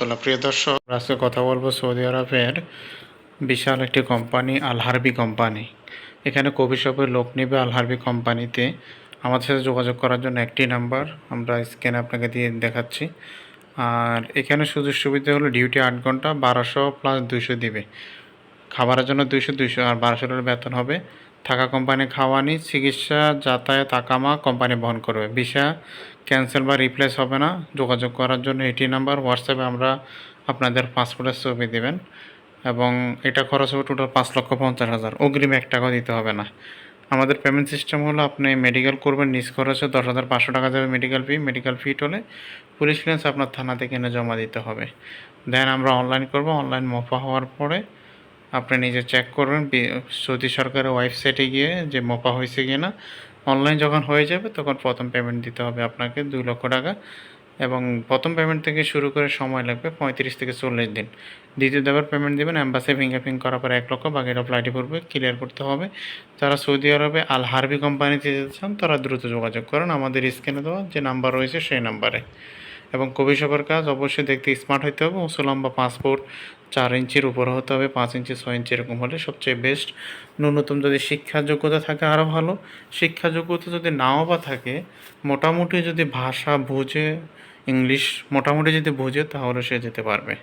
তোলা প্রিয় দর্শক আজকে কথা বলব সৌদি আরবের বিশাল একটি কোম্পানি আলহারবি কোম্পানি। এখানে কবি শপের লোক নেবে আলহারবি কোম্পানিতে। আমাদের সাথে যোগাযোগ করার জন্য একটি নাম্বার, আমরা স্ক্যানে আপনাকে দিয়ে দেখাচ্ছি। আর এখানে সুযোগ সুবিধা হলো ডিউটি আট ঘণ্টা, বারোশো প্লাস দুইশো দিবে। খাবারের জন্য দুইশো দুইশো আর বারোশো টাকার বেতন হবে। থাকা কোম্পানি খাওয়ানি চিকিৎসা, যাতায়াত, আকামা কোম্পানি বহন করবে। ভিসা ক্যান্সেল বা রিপ্লেস হবে না। যোগাযোগ করার জন্য এটি নাম্বার, হোয়াটসঅ্যাপে আমরা আপনাদের পাসপোর্টের ছবি দেবেন এবং এটা খরচ হবে টোটাল পাঁচ লক্ষ পঞ্চাশ হাজার। অগ্রিম এক টাকাও দিতে হবে না। আমাদের পেমেন্ট সিস্টেম হলো, আপনি মেডিকেল করবেন, নিজ খরচে দশ হাজার পাঁচশো টাকা যাবে মেডিকেল ফি মেডিকেল ফিট হলে পুলিশ ক্লিয়ারেন্স আপনার থানা থেকে এনে জমা দিতে হবে। দেন আমরা অনলাইন করব। অনলাইন মফা হওয়ার পরে আপনি নিজে চেক করবেন সৌদি সরকারের ওয়েবসাইটে গিয়ে যে মোপা হয়েছে কি না অনলাইন যখন হয়ে যাবে তখন প্রথম পেমেন্ট দিতে হবে আপনাকে দুই লক্ষ টাকা এবং প্রথম পেমেন্ট থেকে শুরু করে সময় লাগবে পঁয়ত্রিশ থেকে চল্লিশ দিন। দ্বিতীয় দেবার পেমেন্ট দেবেন অ্যাম্বাসি ফিঙ্গারপ্রিন্ট করার পরে এক লক্ষ বাকিটা ফ্লাইটে পড়বে ক্লিয়ার করতে হবে। যারা সৌদি আরবে আল হারবি কোম্পানিতে যেতে চান, তারা দ্রুত যোগাযোগ করেন। আমাদের স্ক্রিনে দেওয়া যে নাম্বার রয়েছে সেই নাম্বারে এবং কবি সভার কাজ অবশ্যই দেখতে স্মার্ট হতে হবে। উঁচু লম্বা পাসপোর্ট চার ইঞ্চির উপরে হতে হবে, পাঁচ ইঞ্চি, ছয় ইঞ্চি এরকম হলে সবচেয়ে বেস্ট ন্যূনতম যদি শিক্ষা যোগ্যতা থাকে আরও ভালো। শিক্ষা যোগ্যতা যদি নাও বা থাকে, মোটামুটি যদি ভাষা বুঝে, ইংলিশ মোটামুটি যদি বুঝে তাহলে সে যেতে পারবে।